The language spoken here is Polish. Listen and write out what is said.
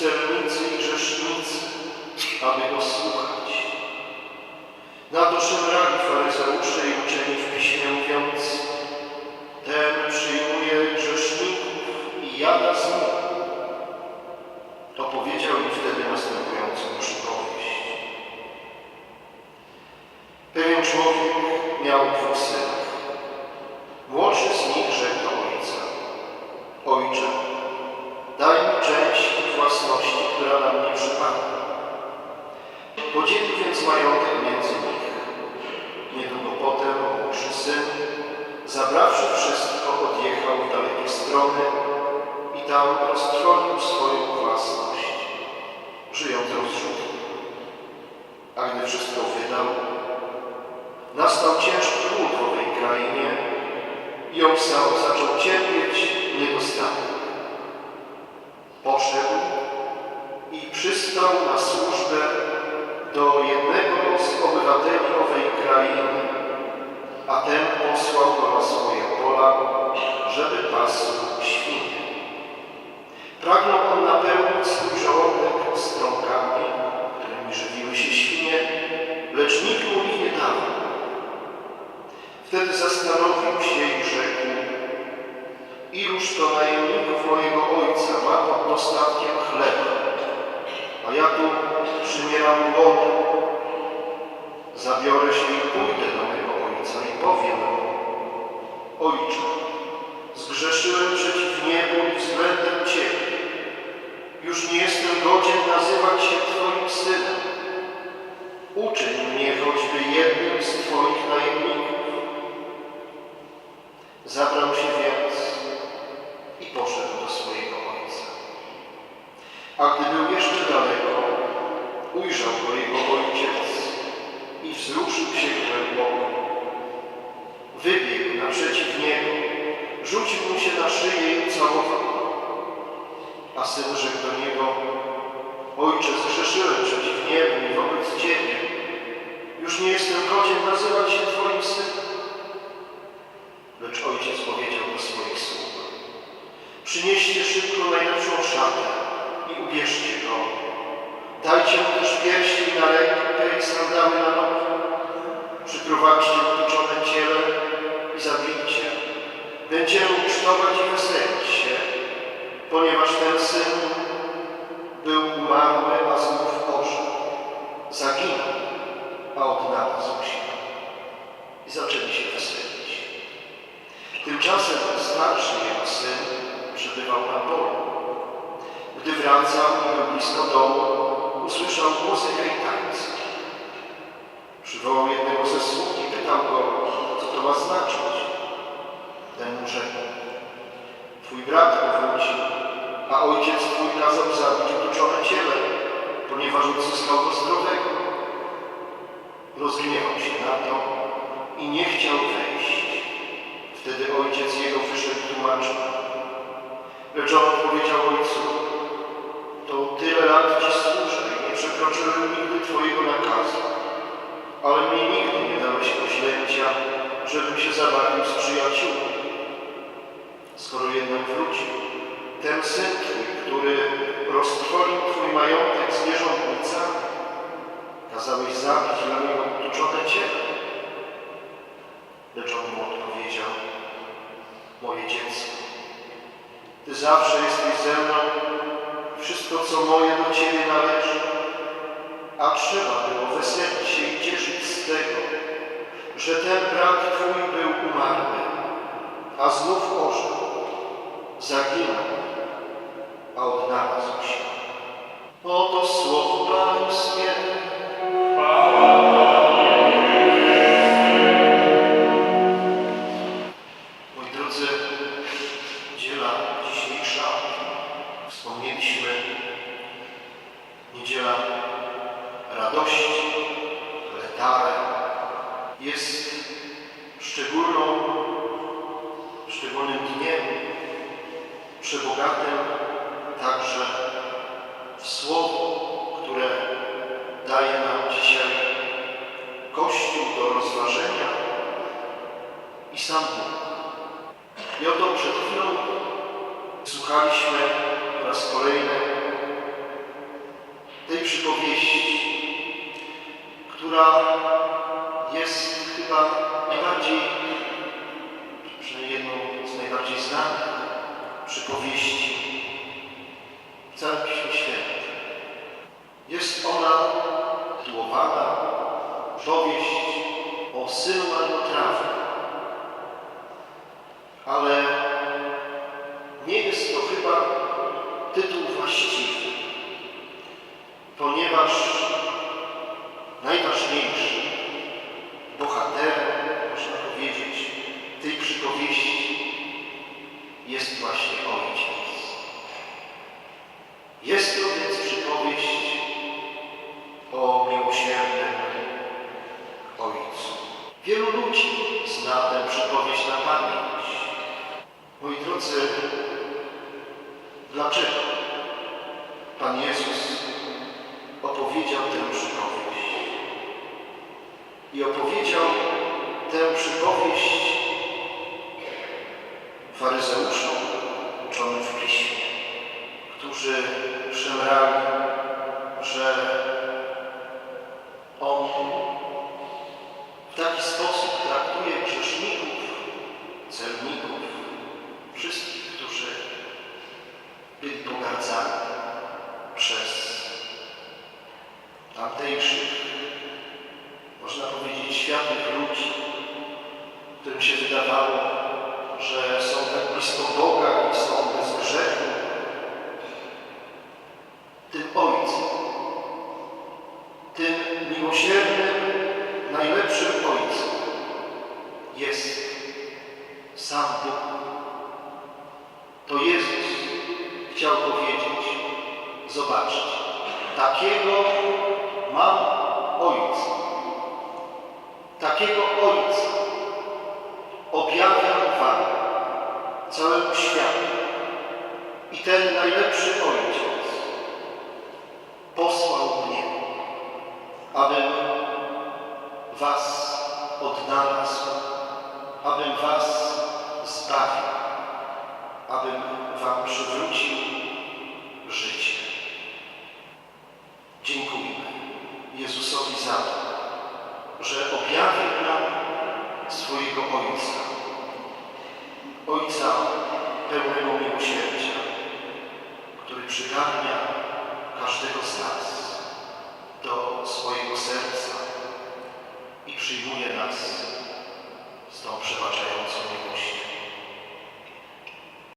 celnicy i grzesznicy, aby go słuchać. Na to szemrali faryzeusze i uczeni w piśmie mówiąc, ten mnie przypadła. Podzielił więc majątek między nich. Niedługo potem młodszy syn, zabrawszy wszystko, odjechał w dalekie strony i tam roztrwonił swoją własność, żyjąc rozrzutnie. A gdy wszystko wydał, nastał ciężki głód w owej krainie i on zaczął cierpieć niedostatek. Poszedł przystał na służbę do jednego z obywateli owej krainy, a ten posłał go na swoje pola, żeby pasł świnie. Pragnął on napełnić swój żołądek strąkami, przymieram głodu. Zabiorę się i pójdę do mego ojca i powiem Ojcze, zgrzeszyłem przeciw niebu i względem Ciebie. Już nie jestem godzien nazywać się Twoim synem. Uczyń mnie choćby jednym z Twoich najemników. Zabrał się więc i poszedł do swojego ojca. A gdy był jeszcze daleko, ujrzał go jego ojciec i wzruszył się głęboko. Wybiegł naprzeciw niego, rzucił mu się na szyję i całował. A syn rzekł do niego, Ojcze, zgrzeszyłem przeciw niebu i wobec Ciebie. Już nie jestem godzien nazywać się Twoim synem. Lecz ojciec powiedział do swoich sług, przynieście szybko najlepszą szatę i ubierzcie go. Dajcie mu też pierścień na rękę i sandały na nogi. Przyprowadźcie utuczone ciele i zabijcie. Będziemy ucztować i weselić się, ponieważ ten syn był umarły, a znów ożył. Zaginął, a odnalazł się. I zaczęli się weselić. Tymczasem starszy jego syn przebywał na polu. Gdy wracał był blisko domu, usłyszał i tańce. Przywołał jednego ze sług i pytał go, co to ma znaczyć. Ten mu rzekł, twój brat powrócił, a ojciec twój kazał zabić utuczone ciele, ponieważ odzyskał go zdrowego. Rozgniewał się na to i nie chciał wejść. Wtedy ojciec jego wyszedł tłumaczył. Lecz on powiedział ojcu, to tyle lat Ci służę i nie przekroczyłem nigdy Twojego nakazu, ale mnie nigdy nie dałeś poślęcia, żebym się zabawił z przyjaciółmi. Skoro jednak wrócił, ten syn Twój, który roztrwonił Twój majątek z nierządnicami, kazałeś zabić dla niego utuczone ciele. Lecz on mu odpowiedział, moje dziecko, Ty zawsze jesteś ze mną wszystko, co moje do Ciebie należy, a trzeba było weselić cieszyć z tego, że ten brat Twój był umarły, a znów ożył, zaginął, a odnalazł się. Oto słowo Pańskie. Moi szczególną, szczególnym dniem, przebogatym także w słowo, które daje nam dzisiaj Kościół do rozważenia i sam Bóg. I oto przed chwilą słuchaliśmy po raz kolejny tej przypowieści Jest jest chyba najbardziej I opowiedział tę przypowieść faryzeuszom uczonym w Piśmie, którzy szemrali, że On w taki sposób traktuje grzeszników, celników, wszystkich, którzy byli pogardzani przez tamtejszych, blisko Boga i bez grzechu. Tym Ojcem, tym miłosiernym, najlepszym Ojcem jest sam Bóg. To Jezus chciał powiedzieć, zobaczcie, takiego mam Ojca. Takiego Ojca objawiam Wam, całemu światu. I ten najlepszy Ojciec który